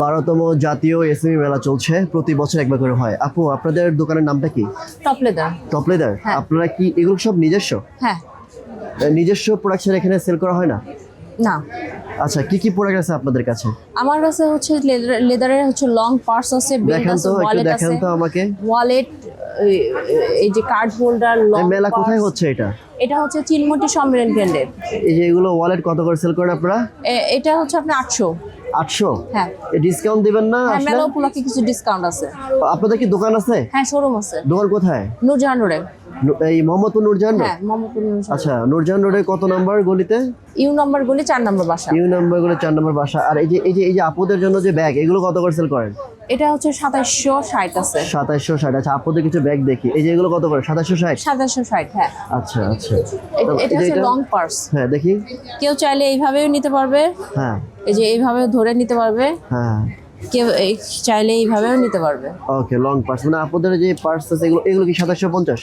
বারোতম জাতীয় এসএমই মেলা চলছে। প্রতি বছর একবার করে হয়। আপু আপনাদের দোকানের নামটা কি? টপ লেদার টপ লেদার হ্যাঁ। আপনারা কি এগুলো সব নিজস্ব? হ্যাঁ। নিজস্ব প্রোডাকশন এখানে সেল করা হয় না? না। আচ্ছা কি কি প্রোডাক্ট আছে আপনাদের কাছে? আমার কাছে হচ্ছে লেদারের হচ্ছে লং পার্স আছে দেখান আছে তো একটু দেখান তো আমাকে। ওয়ালেট এই যে কার্ড হোল্ডার লং মেলা কোথায় হচ্ছে এটা? এটা হচ্ছে চিনমতি সম্মেলন কেন্দ্রের এই যে এগুলো ওয়ালেট কত করে সেল করেন আপনারা? এটা হচ্ছে আপনার আটশো। আটশো? হ্যাঁ। ডিসকাউন্ট দিবেন না হ্যাঁ আসলে? মেলা উপলক্ষে কিছু ডিসকাউন্ট আছে। আপনাদের কি দোকান আছে? হ্যাঁ শোরুম আছে। দোকান কোথায়? নূরজাহান রোডে। এই মোহাম্মদপুর নুরজাহান রোড? হ্যাঁ মোহাম্মদপুর নূরজাহান আচ্ছা নুরজাহান রোডে কত নাম্বার গলিতে? ইউ নম্বর গুলি চার নম্বর বাসা। ইউ নাম্বারগুলো চার নম্বর বাসা। আর এই যে এই যে এই যে আপুদের জন্য যে ব্যাগ এগুলো কত করে সেল করেন? এটা হচ্ছে সাতাশশো ষাট আছে। সাতাশশো ষাট আচ্ছা আপুদের কিছু ব্যাগ দেখি। এই যে এগুলো কত করে? সাতাশশো ষাট? সাতাশশো ষাট হ্যাঁ। আচ্ছা আচ্ছা। এটা হচ্ছে লং পার্স হ্যাঁ দেখি। কেউ চাইলে এইভাবেও নিতে পারবে। হ্যাঁ। এই যে এইভাবে ধরে নিতে পারবে। হ্যাঁ। কেউ এই- চাইলে এইভাবেও নিতে পারবে। ওকে লং পার্স মানে আপনাদের যে পার্স আছে এগুলো এগুলো কি সাতাশশো পঞ্চাশ?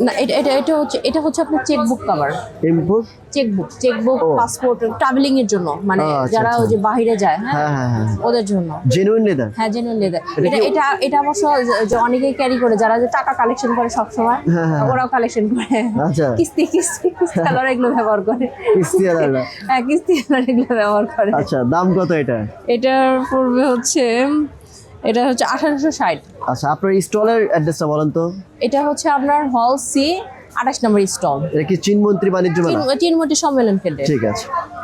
না এটা এটা এটা হচ্ছে এটা হচ্ছে আপনার chequebook cover import chequebook chequebook passport travelling এর জন্য। মানে আচ্ছা, যারা ওই যে বাইরে যায় হ্যাঁ? হ্যাঁ হ্যাঁ হ্যাঁ ওদের জন্য। জেনুইন লেদার হ্যাঁ জেনুইন লেদার এটা এটা এটা অবশ্য যে- অনেকেই ক্যারি করে যারা যে টাকা কালেকশন করে সব সময়। ওরাও কালেকশন করে। আচ্ছা। কিস্তি কিস্তি কিস্তি আলাদা এগুলো ব্যবহার করে। কিস্তি। হ্যাঁ কিস্তি এগুলো ব্যবহার করে। আচ্ছা দাম কত এটা? এটার পড়বে হচ্ছে এটা হচ্ছে আঠারোশো ষাট। আচ্ছা আপনার স্টলের অ্যাড্রেসটা বলেন তো। এটা হচ্ছে আপনার হল সি আঠাশ নম্বর স্টল। এটা কি চীনমন্ত্রী বাণিজ্য মেলা? চিনমতি সম্মেলন কেন্দ্রে ঠিক আছে।